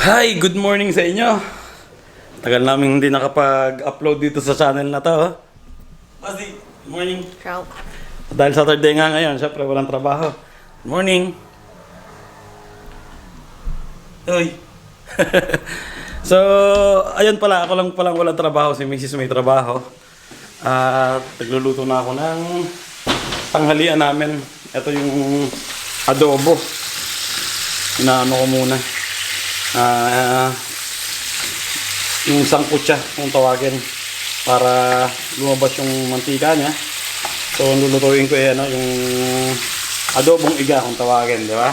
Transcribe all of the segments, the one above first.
Hi, good morning sa inyo. Tagal namin hindi nakapag-upload dito sa channel na to. oh. Ozzy, good morning. Ciao. Dahil Saturday nga ngayon, syempre walang trabaho. Good morning. Uy. so, ayun pala, ako lang palang walang trabaho. Si Mrs. may trabaho. At nagluluto na ako ng tanghalian namin. Ito yung adobo. Inaano ko muna. Ah, yung sangkutsa kung tawagin para lumabas yung mantika niya. So, lulutuin ko ay ano, yung adobong iga kung tawagin, di ba?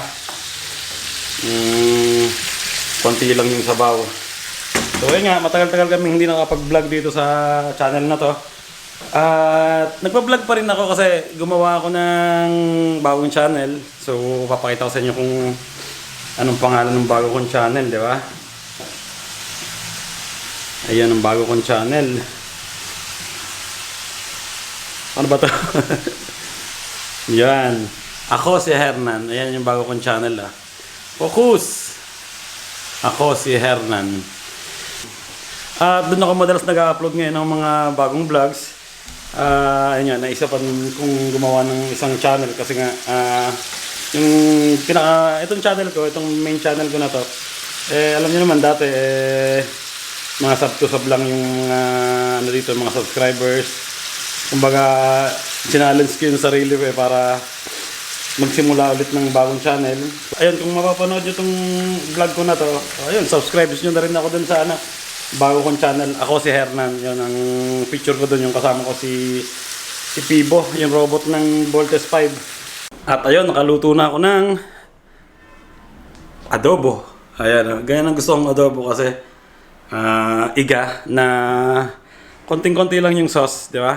Mm, konti lang yung sabaw. So, ayun nga, matagal-tagal kami hindi nakapag-vlog dito sa channel na to. At nagpa-vlog pa rin ako kasi gumawa ako ng bagong channel. So, papakita ko sa inyo kung anong pangalan ng bago kong channel, di ba? Ayan ang bago kong channel. Ano ba to? Yan. Ako si Hernan. Ayan yung bago kong channel ah. Focus! Ako si Hernan. At doon ako madalas nag-upload ngayon ng mga bagong vlogs. Ah, ayun nga, naisipan kong gumawa ng isang channel kasi nga ah, yung pinaka itong channel ko, itong main channel ko na to. Eh alam niyo naman dati eh mga sub to sub lang yung mga ano dito, mga subscribers. Kumbaga, challenge ko yung sarili ko eh para magsimula ulit ng bagong channel. Ayun, kung mapapanood nyo itong vlog ko na to, ayun, subscribe nyo na rin ako dun sa ano, bago kong channel. Ako si Hernan, yun ang picture ko dun, yung kasama ko si si Pibo, yung robot ng Voltes 5. At ayun, nakaluto na ako ng adobo. Ayan, ganyan ang gusto kong adobo kasi ah, iga na konting-konti lang yung sauce, di ba?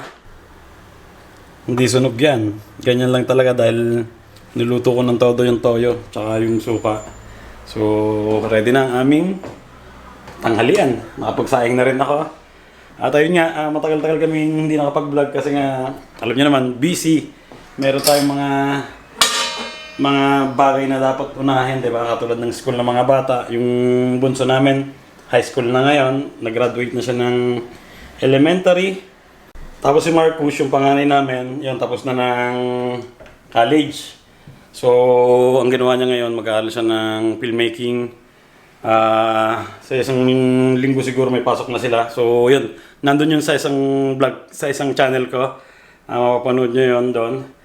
Hindi sunog yan. Ganyan lang talaga dahil niluto ko ng todo yung toyo tsaka yung suka. So, ready na ang aming tanghalian. Nakapagsaing na rin ako. At ayun nga, ah, matagal-tagal kami hindi nakapag-vlog kasi nga, alam niyo naman, busy. Meron tayong mga mga bagay na dapat unahin, di ba? Katulad ng school ng mga bata. Yung bunso namin, high school na ngayon. Nag-graduate na siya ng elementary. Tapos si Marcus, yung panganay namin, yun, tapos na ng college. So, ang ginawa niya ngayon, mag-aaral siya ng filmmaking. Ah, sa isang linggo siguro may pasok na sila. So, yun, nandun yun sa isang vlog, sa isang channel ko. Ah, mapapanood niyo yun doon.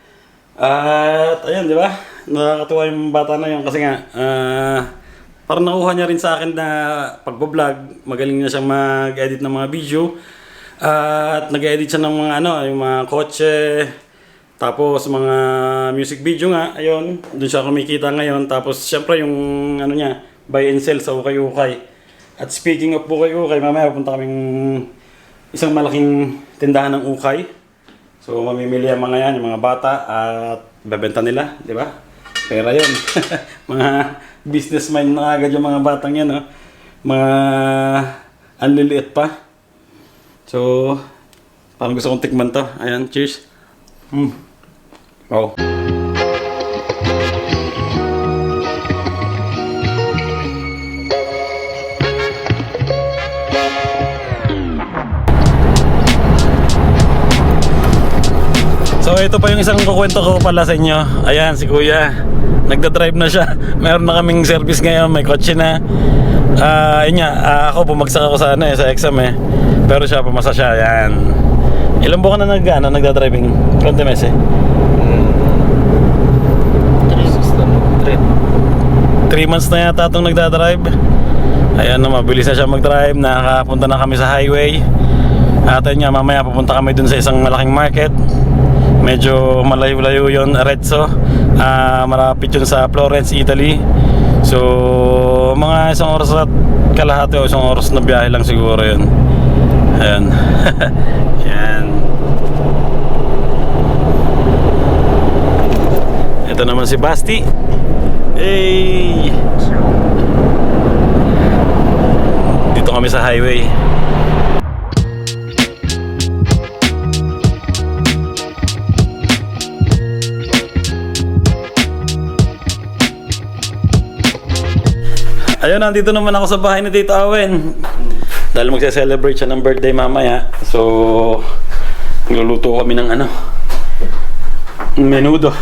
At, ayun, di ba? Nakakatuwa yung bata na yun kasi nga, ah, parang nakuha niya rin sa akin na pagbablog, magaling na siyang mag-edit ng mga video. At nag-edit siya ng mga ano, yung mga kotse, tapos mga music video nga, ayun, doon siya kumikita ngayon. Tapos syempre yung ano niya, buy and sell sa Ukay-Ukay. At speaking of Ukay-Ukay, mamaya pupunta kaming isang malaking tindahan ng Ukay. So mamimili ang mga yan, yung mga bata at bebenta nila, di ba? Pera yun. mga businessman na agad yung mga batang yan, no? Mga anliliit pa. So, parang gusto kong tikman to. Ayan, cheers. Mm. Wow. So ito pa yung isang kukwento ko pala sa inyo. Ayan si Kuya. Nagda-drive na siya. Meron na kaming service ngayon, may kotse na. Ah, yun nga, ah, ako bumagsak ako sa ano eh, sa exam eh. Pero siya pumasa siya, ayan. Ilang buwan na nag, ano, nagda-driving? Konti meses? Three months na yata itong nagda-drive. Ayan na, mabilis na siya mag-drive. Nakakapunta na kami sa highway. At ayun nga, mamaya pupunta kami dun sa isang malaking market. Medyo malayo-layo yun, Arezzo. Ah, malapit yun sa Florence, Italy. So, mga isang oras at kalahati o isang oras na biyahe lang siguro yun. Ayan. Yan. Ito naman si Basti. Hey! Dito kami sa highway. Nandito naman ako sa bahay ni Tito Awen. Dahil magse-celebrate siya ng birthday mamaya. So, Nagluluto kami ng ano. Menudo.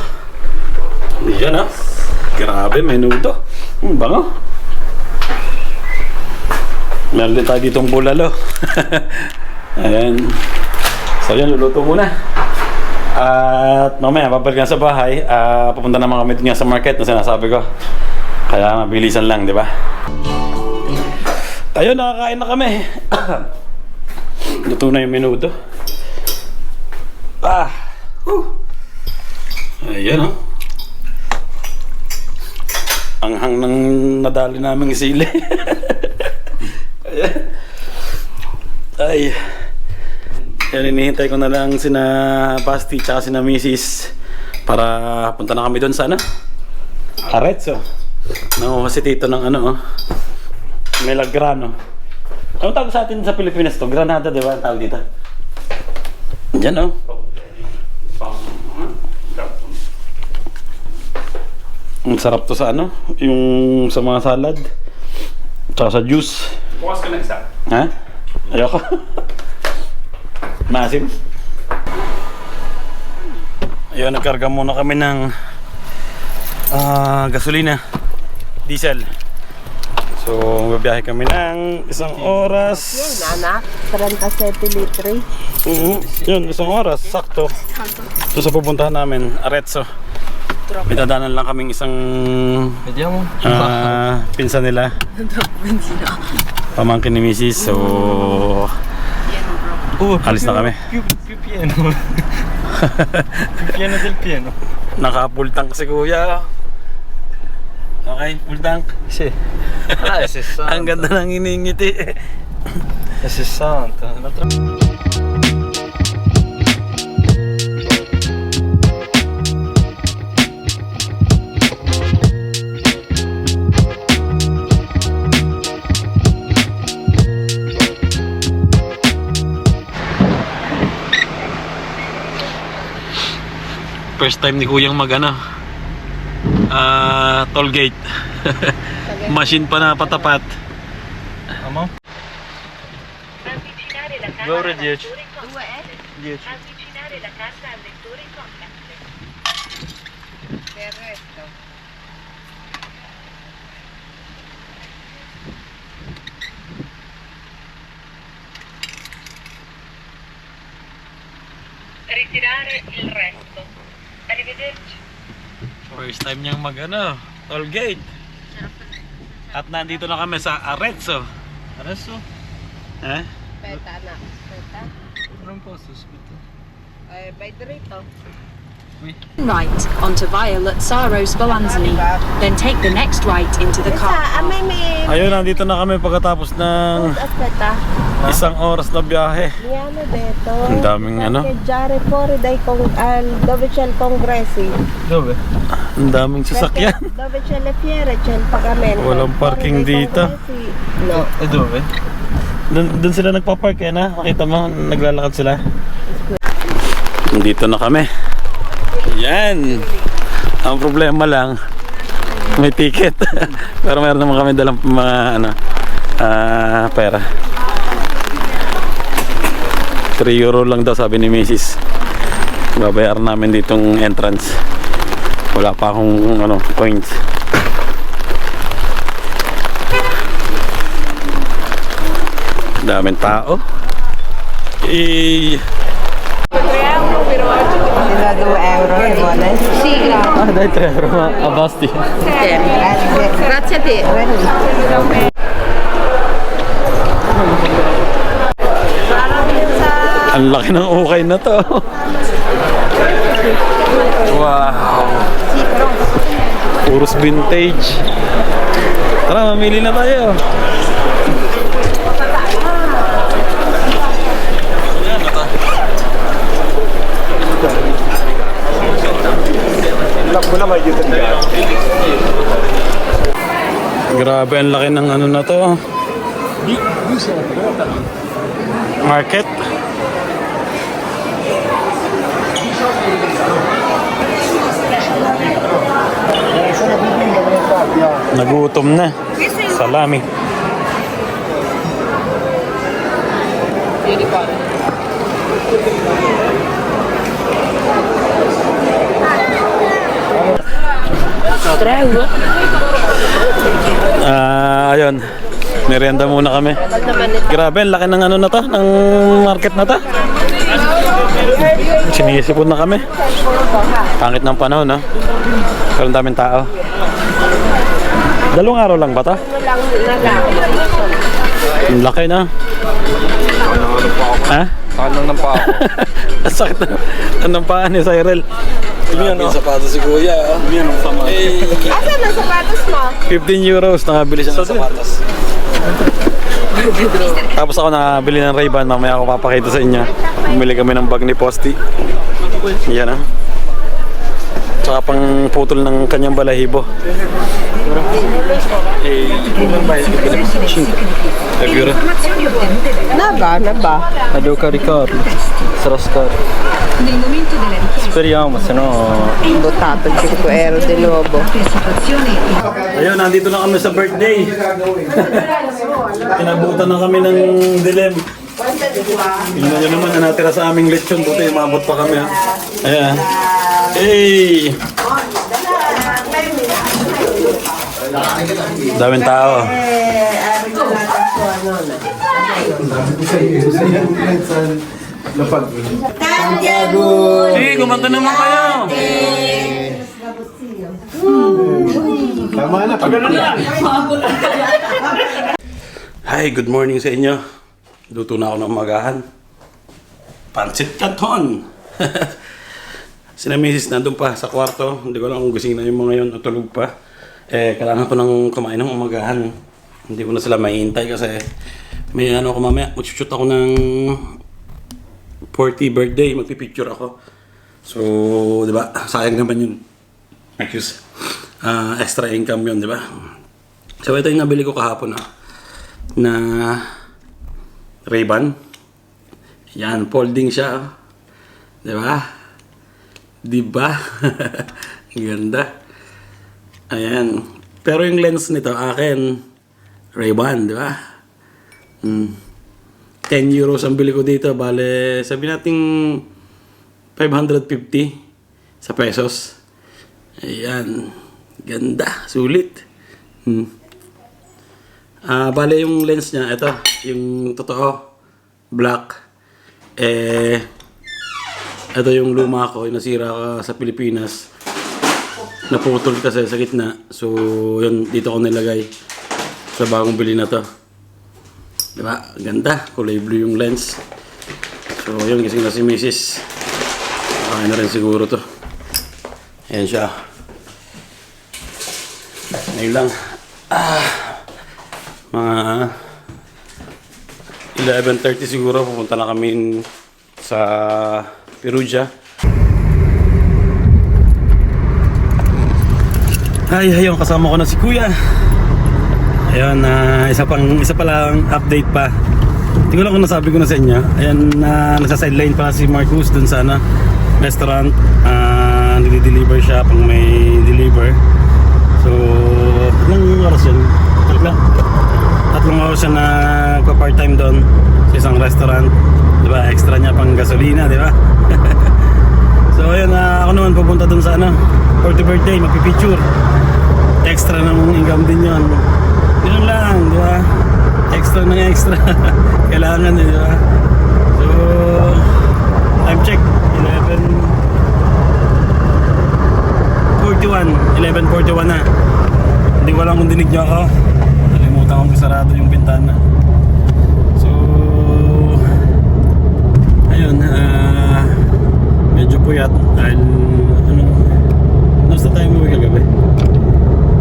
Yan ah. Grabe, menudo. Ang bango. Meron din tayo ditong bulalo. Ayan. So yan, luluto muna. At mamaya, babalik na sa bahay. Ah, pupunta naman kami dun sa market na sinasabi ko. Kaya mabilisan lang, di ba? Ayun, nakakain na kami. Luto na yung menudo. Ah! Whew. Ayan oh. Ang hang ng nadali naming sili. Ay. Yan, hinihintay ko na lang sina Basti tsaka sina Mrs. Para punta na kami doon sa ano? Arezzo. Nanguha si Tito ng ano oh. Melagrano. Ano tawag sa atin sa Pilipinas to? Granada, di ba? Ang tawag dito. Diyan oh. Ang sarap to sa ano? Yung sa mga salad. Tsaka sa juice. Bukas ka na isa. Ha? Ayoko. Masim. Ayun, nagkarga muna kami ng ah, gasolina. Diesel. So, babiyahe kami ng isang oras. Anak, 37 litre. Oo, yun, isang oras, sakto. So sa pupuntahan namin, Arezzo. May dadaanan lang kaming isang ah, pinsan nila. Pamangkin ni Mrs. So, Oh, alis na kami. Più pieno del pieno. Naka-full tank si kuya. Okay, full tank. Sì. Ah, è 60. Ang ganda ng iningiti. È 60. L'altra... First time ni kuyang mag ano, toll gate. Machine pa na patapat. Amo? Avvicinare la carta Due euro al dieci. lettore contact. 10. Avvicinare la carta al lettore contact. Per resto. Ritirare il resto. Arrivederci. First time niyang mag ano, toll gate. At nandito na kami sa Arezzo. Adesso? Eh? Aspetta, anak. Aspetta. Non posso, aspetta. Eh, vai dritto. Right onto Violet Saro Spallanzani. Then take the next right into the car a park. me mi... Ayun, nandito na kami pagkatapos ng isang oras na biyahe. Detto... Ang daming ano. Parcheggiare fuori dai con... al- dove c'è il congressi. Dove? Ang daming sasakyan. dove c'è le fiere c'è il pagamento. Walang parking dito. congressi, No. E dove? Doon, sila nagpa-park eh na. Makita mo, naglalakad sila. Dito na kami. Yan. Ang problema lang, may ticket. Pero meron naman kami dalang mga ano, ah, pera. 3 euro lang daw sabi ni Mrs. Babayaran namin ditong entrance. Wala pa akong ano, coins. Daming tao. Eh, 2 euro, e vuole? ah, dai 3 euro, ma a basti. Grazie. Grazie a te. Ang laki ng ukay na to. Wow. Puros vintage. Tara, mamili na tayo. Grabe, ang laki ng ano na to. Market. Nagutom na. Salami. Ah, ayun. Merienda muna kami. Grabe, ang laki ng ano na to, ng market na to. Sinisipon na kami. Pangit ng panahon, no? Pero ang daming tao. Dalawang araw lang ba to? Ang laki na. Ha? Kanang ng pa ako. Ang sakit na. Anong paa ni Cyril? Yan o. sapatos si Kuya. Yan ang sama. Asan ang sapatos mo? 15 euros nakabili siya ng sapatos. Tapos ako nakabili ng Ray-Ban, mamaya ako papakita sa inyo. Bumili kami ng bag ni Posty. Yan ah. Tsaka pang putol ng kanyang balahibo. Eh. Naba, naba. Devo caricarlo. Sarà scarico. Nel momento della richiesta Speriamo, se no... Buttato il 5 euro di nuovo. per situazione Ayun, nandito na kami sa birthday. Inabutan na kami ng dilem. Tingnan nyo naman na natira sa aming lechon. Buti, umabot pa kami ha. Ayan. Hey! Daming tao. Hey, kumanta naman kayo! Hi, good morning sa inyo. Luto na ako ng magahan. Pansit Canton! Sina Mrs. nandun pa sa kwarto. Hindi ko alam kung gising na yung mga yun o tulog pa. Eh, kailangan ko nang kumain ng umagahan. Hindi ko na sila maihintay kasi may ano ako mamaya. Mag-shoot ako ng 40 birthday. Magpipicture ako. So, di ba? Sayang naman yun. Excuse. Ah, extra income yun, di ba? So, ito yung nabili ko kahapon ah, na Ray-Ban. Yan, folding siya. oh. Di ba? Di ba? Ganda. Ayan. Pero yung lens nito, akin, Ray-Ban, di ba? Hmm. 10 euros ang bili ko dito. Bale, sabi nating 550 sa pesos. Ayan. Ganda. Sulit. Hmm. Ah, bale yung lens niya, ito, yung totoo, black. Eh, ito yung luma ko, yung nasira ka sa Pilipinas. Naputol kasi sa gitna. So, yun, dito ko nilagay sa bagong bili na to. Diba? Ganda. Kulay blue yung lens. So, yun, gising na si Mrs. Kakain na rin siguro to. Ayan siya. Ngayon lang. Ah, mga 11.30 siguro pupunta na kami sa Perugia. Ay, ayun, kasama ko na si Kuya. Ayun, na isa pang isa pa lang update pa. Hindi ko lang kung nasabi ko na sa inyo. Ayan, na nasa sideline pa si Marcus dun sa ano, restaurant. Ah, nili-deliver siya pang may deliver. So, anong oras yun? Tatlo? Tatlong oras siya na part-time doon sa isang restaurant. Di ba? Extra niya pang gasolina, di ba? so, ayun, na ako naman pupunta doon sa ano, 40 birthday, magpipicture. Extra ng income din yun. Yun lang, di ba? Extra ng extra. Kailangan, eh, di ba? So, time check, 11... 41, 11.41 na. Hindi ko alam kung dinig niyo ako. Nalimutan kong sarado yung bintana. So, ayun, ah, medyo puyat dahil, ano, nasa tayo mo kagabi?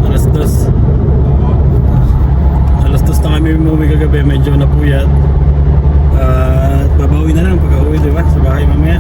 Alas dos. Dos na kami umuwi kagabi, medyo napuyat. Ah, babawi na lang pag uwi, di ba? Sa bahay mamaya.